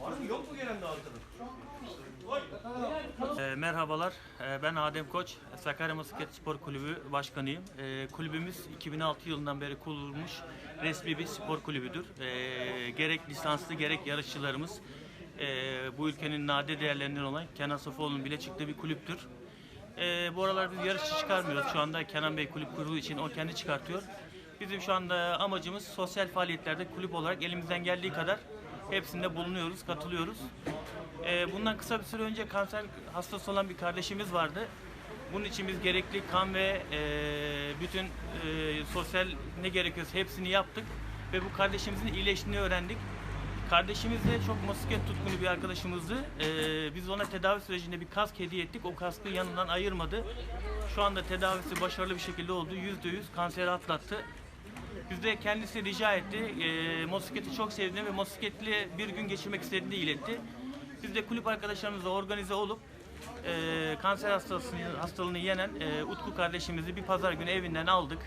Var mı yok mu gelen daha arkadaş? E, merhabalar, E, ben Adem Koç, Sakarya Motosiklet Spor Kulübü Başkanıyım. E, kulübümüz 2006 yılından beri kurulmuş resmi bir spor kulübüdür. Gerek lisanslı gerek yarışçılarımız bu ülkenin nadir değerlerinden olan Kenan Safoğlu'nun bile çıktığı bir kulüptür. E, bu aralar biz yarışçı çıkarmıyoruz. Şu anda Kenan Bey kulüp kurduğu için o kendi çıkartıyor. Bizim şu anda amacımız sosyal faaliyetlerde kulüp olarak elimizden geldiği kadar hepsinde bulunuyoruz, katılıyoruz. Ee, bundan kısa bir süre önce kanser hastası olan bir kardeşimiz vardı. Bunun için biz gerekli kan ve e, bütün e, sosyal ne gerekiyorsa hepsini yaptık ve bu kardeşimizin iyileştiğini öğrendik. Kardeşimiz de çok motosiklet tutkunu bir arkadaşımızdı. Ee, biz ona tedavi sürecinde bir kask hediye ettik. O kaskı yanından ayırmadı. Şu anda tedavisi başarılı bir şekilde oldu. Yüzde yüz kanseri atlattı. Biz de kendisi rica etti. E, motosikleti çok sevdiğini ve motosikletle bir gün geçirmek istediğini iletti. Biz de kulüp arkadaşlarımızla organize olup e, kanser hastasını, hastalığını yenen e, Utku kardeşimizi bir pazar günü evinden aldık.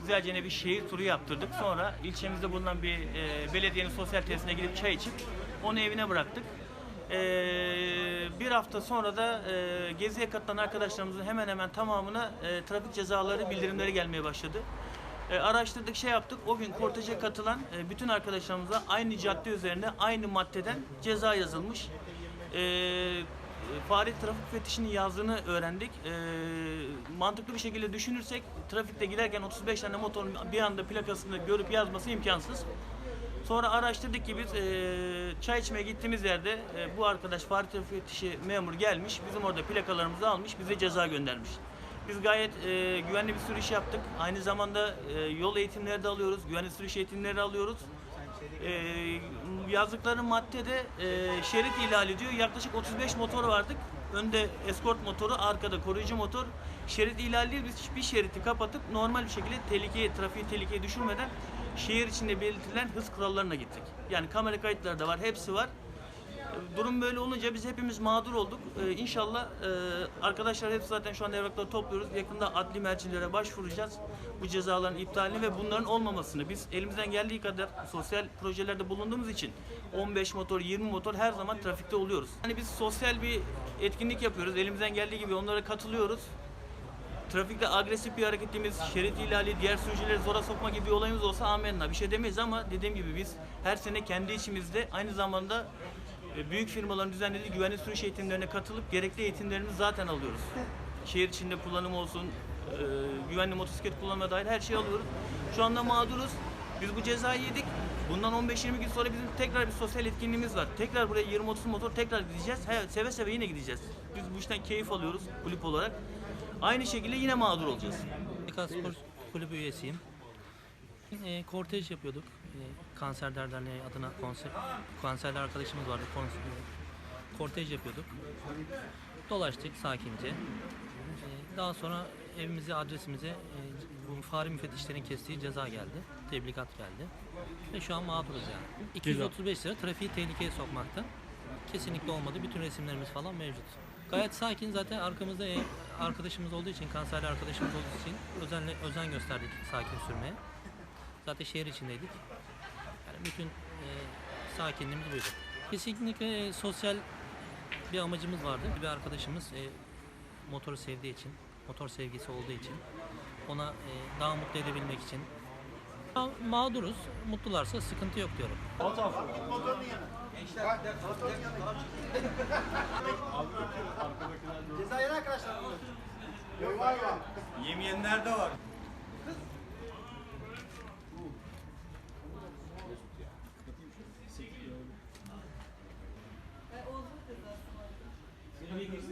Güzelce bir şehir turu yaptırdık. Sonra ilçemizde bulunan bir e, belediyenin sosyal tesisine gidip çay içip onu evine bıraktık. E, bir hafta sonra da e, geziye katılan arkadaşlarımızın hemen hemen tamamına e, trafik cezaları bildirimleri gelmeye başladı. E, araştırdık, şey yaptık. O gün korteje katılan e, bütün arkadaşlarımıza aynı cadde üzerinde aynı maddeden ceza yazılmış. E, fare trafik müfettişinin yazdığını öğrendik. E, mantıklı bir şekilde düşünürsek trafikte giderken 35 tane motorun bir anda plakasını görüp yazması imkansız. Sonra araştırdık ki biz e, çay içmeye gittiğimiz yerde e, bu arkadaş fare trafik müfettişi memur gelmiş. Bizim orada plakalarımızı almış, bize ceza göndermiş. Biz gayet e, güvenli bir sürüş yaptık. Aynı zamanda e, yol eğitimleri de alıyoruz, güvenli sürüş eğitimleri alıyoruz. E, yazdıkları maddede e, şerit ihlali diyor. Yaklaşık 35 motor vardık. Önde eskort motoru, arkada koruyucu motor. Şerit ihlali biz bir şeriti kapatıp normal bir şekilde tehlikeye, trafiği tehlikeye düşürmeden şehir içinde belirtilen hız kurallarına gittik. Yani kamera kayıtları da var, hepsi var. Durum böyle olunca biz hepimiz mağdur olduk. Ee, inşallah e, arkadaşlar hep zaten şu an evrakları topluyoruz. Yakında adli mercilere başvuracağız. Bu cezaların iptalini ve bunların olmamasını. Biz elimizden geldiği kadar sosyal projelerde bulunduğumuz için 15 motor, 20 motor her zaman trafikte oluyoruz. Hani biz sosyal bir etkinlik yapıyoruz. Elimizden geldiği gibi onlara katılıyoruz. Trafikte agresif bir hareketimiz, şerit ihlali, diğer sürücüleri zora sokma gibi bir olayımız olsa amenna bir şey demeyiz ama dediğim gibi biz her sene kendi içimizde aynı zamanda büyük firmaların düzenlediği güvenli sürüş eğitimlerine katılıp gerekli eğitimlerimizi zaten alıyoruz. Şehir içinde kullanım olsun, e, güvenli motosiklet kullanma dair her şeyi alıyoruz. Şu anda mağduruz. Biz bu cezayı yedik. Bundan 15-20 gün sonra bizim tekrar bir sosyal etkinliğimiz var. Tekrar buraya 20-30 motor tekrar gideceğiz. He, seve seve yine gideceğiz. Biz bu işten keyif alıyoruz kulüp olarak. Aynı şekilde yine mağdur olacağız. Spor Kulübü üyesiyim. E, kortej yapıyorduk. E, Kanserler Derneği adına konser, kanserli arkadaşımız vardı. Konser, kortej yapıyorduk. Dolaştık sakince. E, daha sonra evimize, adresimize bu fare müfettişlerin kestiği ceza geldi. Tebligat geldi. Ve şu an mağduruz yani. 235 lira trafiği tehlikeye sokmakta. Kesinlikle olmadı. Bütün resimlerimiz falan mevcut. Gayet sakin zaten arkamızda e, arkadaşımız olduğu için, kanserli arkadaşımız olduğu için özenle, özen gösterdik sakin sürmeye. Zaten şehir içindeydik. Yani bütün e, sakinliğimiz buydu. Kesinlikle e, sosyal bir amacımız vardı. Bir arkadaşımız e, motoru sevdiği için, motor sevgisi olduğu için ona e, daha mutlu edebilmek için Ma- mağduruz. Mutlularsa sıkıntı yok diyorum. Yemeyenler de var. amigos.